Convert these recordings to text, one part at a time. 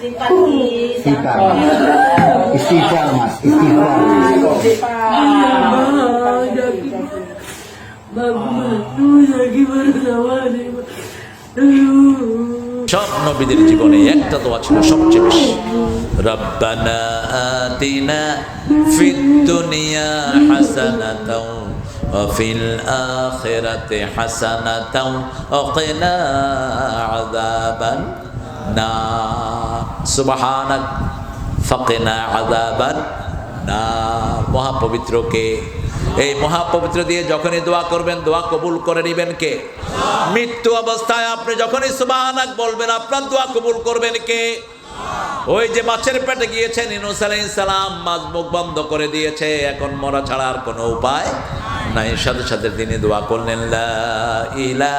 Simpati. Istiqam. Istiqam, Mas. Istiqam. Bapak, lagi bersama সব নবীদের জীবনে একটা দোয়া ছিল সবচেয়ে বেশি রব্বানা আতিনা ফিদ দুনিয়া হাসানাতাও وفي الآخرة حسنة وقنا عذاب النار سبحانك فقنا عذاب النار মহাপবিত্রকে। এই মহাপবিত্র দিয়ে যখনই দোয়া করবেন, দোয়া কবুল করে নেবেন কে? মৃত্যু অবস্থায় আপনি যখনই সুবহানাক বলবেন, আপনার দোয়া কবুল করবেন কে? ওই যে মাছের পেটে গিয়েছেন, ইনুস সালাম, মাছ মুখ বন্ধ করে দিয়েছে, এখন মরা ছাড়া আর কোনো উপায় নাই। সাথে সাথে তিনি দোয়া করলেন, লা ইল্লা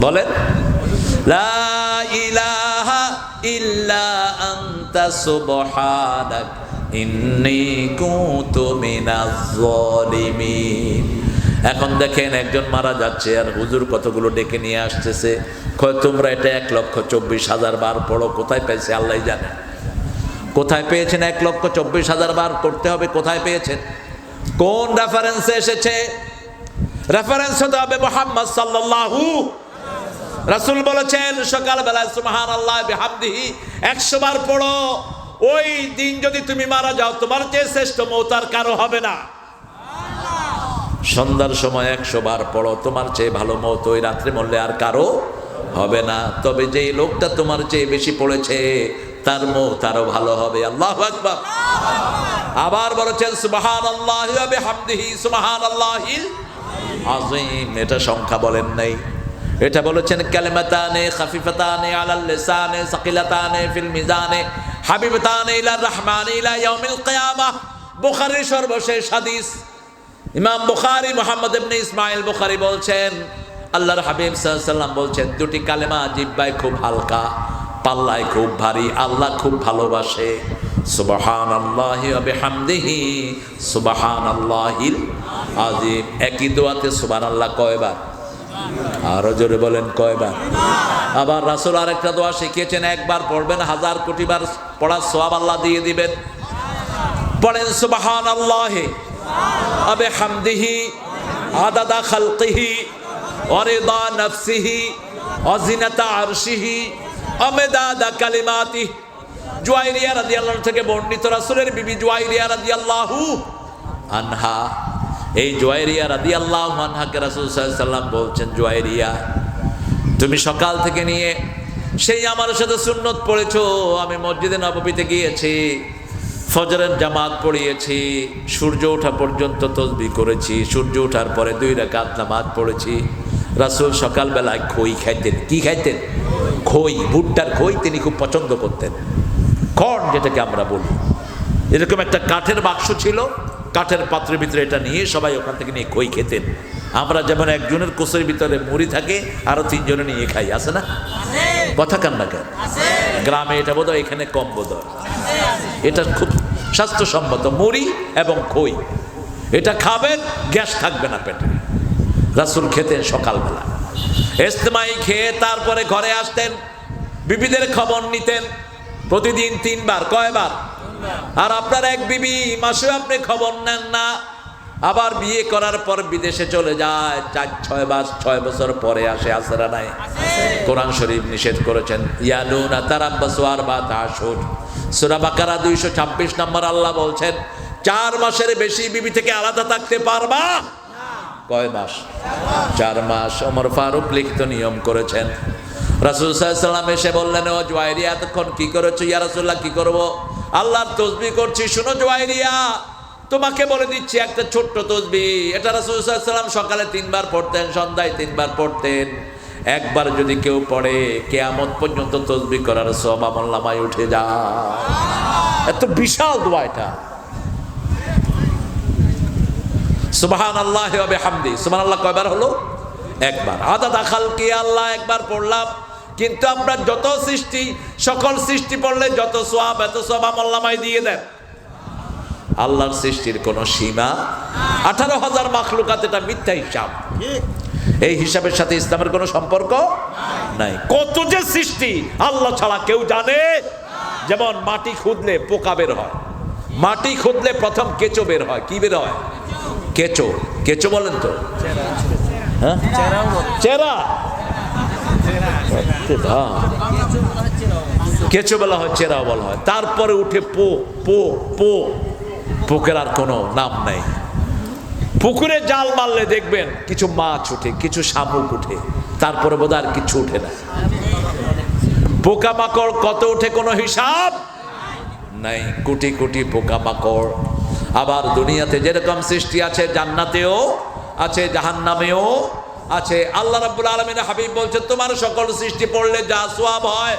বলেন। লা ইলাহা ইন্নী এখন দেখেন একজন মারা যাচ্ছে আর হুজুর কতগুলো ডেকে নিয়ে আসতেছে। তোমরা এটা এক লক্ষ চব্বিশ হাজার বার পড়ো, কোথায় পেয়েছে আল্লাহ জানে? কোথায় পেয়েছেন? এক লক্ষ চব্বিশ হাজার বার করতে হবে, কোথায় পেয়েছেন? কোন রেফারেন্সে এসেছে? রেফারেন্স হতে হবে মোহাম্মদ সাল্লাল্লাহু রাসূল বলেছেন, সকালবেলায় সুবহান আল্লাহ বিহামদিহি একশো বার পড়ো। ওই দিন যদি তুমি মারা যাও, তোমার চেয়ে শ্রেষ্ঠ মৌতার কারও হবে না। সন্ধ্যার সময় একশো বার পড়ো, তোমার চেয়ে ভালো মত ওই রাত্রে মরলে আর কারও হবে না। তবে যে লোকটা তোমার চেয়ে বেশি পড়েছে, তার মত আরও ভালো হবে। আল্লাহ আবার বলেছেন সুবাহান আল্লাহ হামদিহি সুবাহান আল্লাহিল আজিম এটা সংখ্যা বলেন নাই। এটা বলেছেন কালিমাতানে, খাফিফাতানে, আলাল লিসানে, সাকিলাতানে, ফিল মিজানে, হাবিবাতানে ইলার রহমানে, ইলা ইয়াউমিল কিয়ামাহ বুখারীর সর্বশেষ হাদিস। ইমাম বুখারী মোহাম্মদ ইবনে ইসমাইল বুখারী বলছেন, আল্লাহর হাবিব সাল্লাল্লাহু বলছেন, দুটি কালেমা জিব্বায় খুব হালকা, পাল্লায় খুব ভারী, আল্লাহ খুব ভালোবাসে। সুবাহান আল্লাহ বিহামদিহি সুবাহান আল্লাহিল আজিম একই দোয়াতে সুবান আল্লাহ কয়বার? আরও জোরে বলেন কয়বার? আবার রাসূল আরেকটা দোয়া শিখিয়েছেন, একবার পড়বেন, হাজার কোটি বার পড়ার সওয়াব আল্লাহ দিয়ে দিবেন। পড়েন সুবাহান আল্লাহে আবে হামদিহি, আদাদা খালকিহি, অরেদা নফসিহি, অজিনাতা আরশিহি, অমেদাদা কালিমাতি। জুয়াইরিয়া রাদিয়াল্লাহু থেকে বর্ণিত রাসুলের বিবি জুয়াইরিয়া রাদিয়াল্লাহু আনহা। এই জুয়াইরিয়া রাদিয়াল্লাহু আনহাকে রাসূল সাল্লাল্লাহু আলাইহি সাল্লাম বলছেন, জুয়াইরিয়া, তুমি সকাল থেকে নিয়ে সেই আমার সাথে সুন্নত পড়েছো। আমি মসজিদে নববীতে গিয়েছি, ফজরের জামাত পড়িয়েছি, সূর্য ওঠা পর্যন্ত তসবি করেছি, সূর্য ওঠার পরে দুই রাকাত নামাজ পড়েছি। রাসূল সকালবেলায় খই খাইতেন। কি খাইতেন? খই, ভুট্টার খই তিনি খুব পছন্দ করতেন। কর্ন যেটাকে আমরা বলি। এরকম একটা কাঠের বাক্স ছিল কাঠের পাত্রের ভিতরে এটা নিয়ে সবাই ওখান থেকে নিয়ে খই খেতেন? আমরা যেমন একজনের কোষের ভিতরে মুড়ি থাকে, আরও তিনজনে নিয়ে খাই, আছে না? কথা কান্না কেন? গ্রামে এটা বোধ এখানে কম বোধ এটা খুব স্বাস্থ্যসম্মত, মুড়ি এবং খই। এটা খাবেন, গ্যাস থাকবে না পেটে। রাসুল খেতেন সকালবেলা। এস্তেমাই খেয়ে তারপরে ঘরে আসতেন, বিবিদের খবর নিতেন, প্রতিদিন তিনবার, কয়বার? আর আপনার এক বিবি, মাসে আপনি খবর নেন না। আবার বিয়ে করার পর বিদেশে চলে যায়, চার, ছয় মাস, ছয় বছর পরে আসে আসেরা নাই? কোরআন শরীফ নিষেধ করেছেন। ইয়ালুনা তারাব্বাসুয়ার বা তাসুর সূরা বাকারা 226 নম্বর আল্লাহ বলছেন, চার মাসের বেশি বিবি থেকে আলাদা থাকতে পারবা? কয় মাস? চার মাস। ওমর ফারুক লিখিত নিয়ম করেছেন। রাসুল সাল্লাম এসে বললেন, ও জোয়াইরিয়া, এতক্ষণ কি করেছ? ইয়া রাসুল্লাহ কি করব? আল্লাহর তসবি করছি, শুনো জোয়াইরিয়া, তোমাকে বলে দিচ্ছি একটা ছোট্ট তসবি। এটা রাসুল সাল্লাম সকালে তিনবার পড়তেন, সন্ধ্যায় তিনবার পড়তেন। একবার যদি কেউ পড়ে, কেয়ামত পর্যন্ত তসবি করার সব উঠে যা এত বিশাল দোয়া এটা। সুবাহান আল্লাহ হবে হামদি সুবাহ আল্লাহ কয়বার হলো? একবার। আদা দাখাল কি আল্লাহ, একবার পড়লাম। কিন্তু আপনার যত সৃষ্টি সকল সৃষ্টি পড়লে যত সোয়াব এত সোয়াব আমল্লামায় দিয়ে দেন। আল্লাহর সৃষ্টির কোনো সীমা আঠারো হাজার মাখলুকাত এটা মিথ্যা হিসাব। এই হিসাবের সাথে ইসলামের কোনো সম্পর্ক নাই। কত যে সৃষ্টি আল্লাহ ছাড়া কেউ জানে। যেমন মাটি খুদলে পোকা বের হয়। মাটি খুদলে প্রথম কেঁচো বের হয়। কি বের হয়? কেঁচো। কেঁচো বলেন তো। হ্যাঁ? চেরা। হ্যাঁ। কেঁচো বলা হয় চেরা বলা হয়। তারপরে উঠে পো পো পো। পোকের আর কোনো নাম নাই। পুকুরে জাল মারলে দেখবেন কিছু মাছ উঠে, কিছু শামুক উঠে। তারপরে বোধ আর কিছু উঠে না। পোকামাকড় কত উঠে কোনো হিসাব নাই। কোটি কোটি পোকামাকড়। আবার দুনিয়াতে যেরকম সৃষ্টি আছে, জান্নাতেও আছে, জাহান্নামেও আছে। আল্লাহ রাবুল আলমিন হাবিব বলছে তোমার সকল সৃষ্টি পড়লে যা সোয়াব হয়